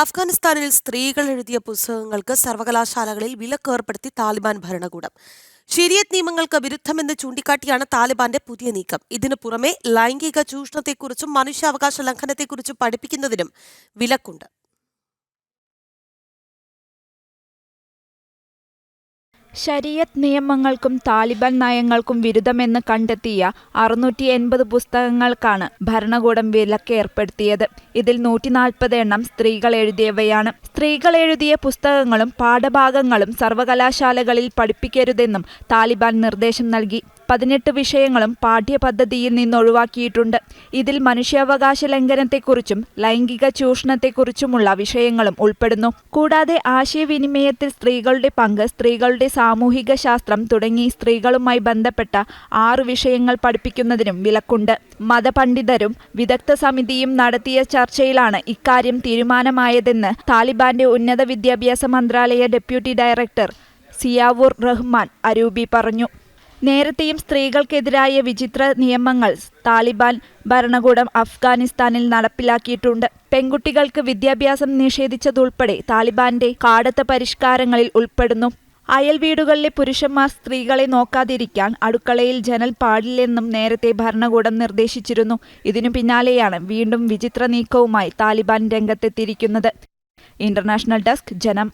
അഫ്ഗാനിസ്ഥാനിൽ സ്ത്രീകൾ എഴുതിയ പുസ്തകങ്ങൾക്ക് സർവകലാശാലകളിൽ വിലക്ക് ഏർപ്പെടുത്തി താലിബാൻ ഭരണകൂടം. ശരിയത്ത് നിയമങ്ങൾക്ക് വിരുദ്ധമെന്ന് ചൂണ്ടിക്കാട്ടിയാണ് താലിബാന്റെ പുതിയ നീക്കം. ഇതിനു പുറമെ ലൈംഗിക ചൂഷണത്തെക്കുറിച്ചും മനുഷ്യാവകാശ ലംഘനത്തെക്കുറിച്ചും പഠിപ്പിക്കുന്നതിനും വിലക്കുണ്ട്. ശരീയത്ത് നിയമങ്ങൾക്കും താലിബാൻ നയങ്ങൾക്കും വിരുദ്ധമെന്ന് കണ്ടെത്തിയ അറുന്നൂറ്റി എൺപത് പുസ്തകങ്ങൾക്കാണ് ഭരണകൂടം വിലക്ക് ഏർപ്പെടുത്തിയത്. ഇതിൽ നൂറ്റി നാൽപ്പത് എണ്ണം സ്ത്രീകൾ എഴുതിയവയാണ്. സ്ത്രീകൾ എഴുതിയ പുസ്തകങ്ങളും പാഠഭാഗങ്ങളും സർവകലാശാലകളിൽ പഠിപ്പിക്കരുതെന്നും താലിബാൻ നിർദ്ദേശം നൽകി. പതിനെട്ട് വിഷയങ്ങളും പാഠ്യപദ്ധതിയിൽ നിന്നൊഴിവാക്കിയിട്ടുണ്ട്. ഇതിൽ മനുഷ്യാവകാശ ലംഘനത്തെക്കുറിച്ചും ലൈംഗിക ചൂഷണത്തെക്കുറിച്ചുമുള്ള വിഷയങ്ങളും ഉൾപ്പെടുന്നു. കൂടാതെ ആശയവിനിമയത്തിൽ സ്ത്രീകളുടെ പങ്ക് സ്ത്രീകളുടെ സാമൂഹിക ശാസ്ത്രം തുടങ്ങി സ്ത്രീകളുമായി ബന്ധപ്പെട്ട ആറ് വിഷയങ്ങൾ പഠിപ്പിക്കുന്നതിനും വിലക്കുണ്ട്. മതപണ്ഡിതരും വിദഗ്ധ സമിതിയും നടത്തിയ ചർച്ചയിലാണ് ഇക്കാര്യം തീരുമാനമായതെന്ന് താലിബാന്റെ ഉന്നത വിദ്യാഭ്യാസ മന്ത്രാലയ ഡെപ്യൂട്ടി ഡയറക്ടർ സിയാവൂർ റഹ്മാൻ അരൂബി പറഞ്ഞു. നേരത്തെയും സ്ത്രീകൾക്കെതിരായ വിചിത്ര നിയമങ്ങൾ താലിബാൻ ഭരണകൂടം അഫ്ഗാനിസ്ഥാനിൽ നടപ്പിലാക്കിയിട്ടുണ്ട്. പെൺകുട്ടികൾക്ക് വിദ്യാഭ്യാസം നിഷേധിച്ചതുൾപ്പെടെ താലിബാന്റെ കാടത്ത പരിഷ്കാരങ്ങളിൽ ഉൾപ്പെടുന്നു. അയൽ വീടുകളിലെ പുരുഷന്മാർ സ്ത്രീകളെ നോക്കാതിരിക്കാൻ അടുക്കളയിൽ ജനൽ പാടില്ലെന്നും നേരത്തെ ഭരണകൂടം നിർദ്ദേശിച്ചിരുന്നു. ഇതിനു പിന്നാലെയാണ് വീണ്ടും വിചിത്ര നീക്കവുമായി താലിബാൻ രംഗത്തെത്തിയിരിക്കുന്നത്. International desk Janam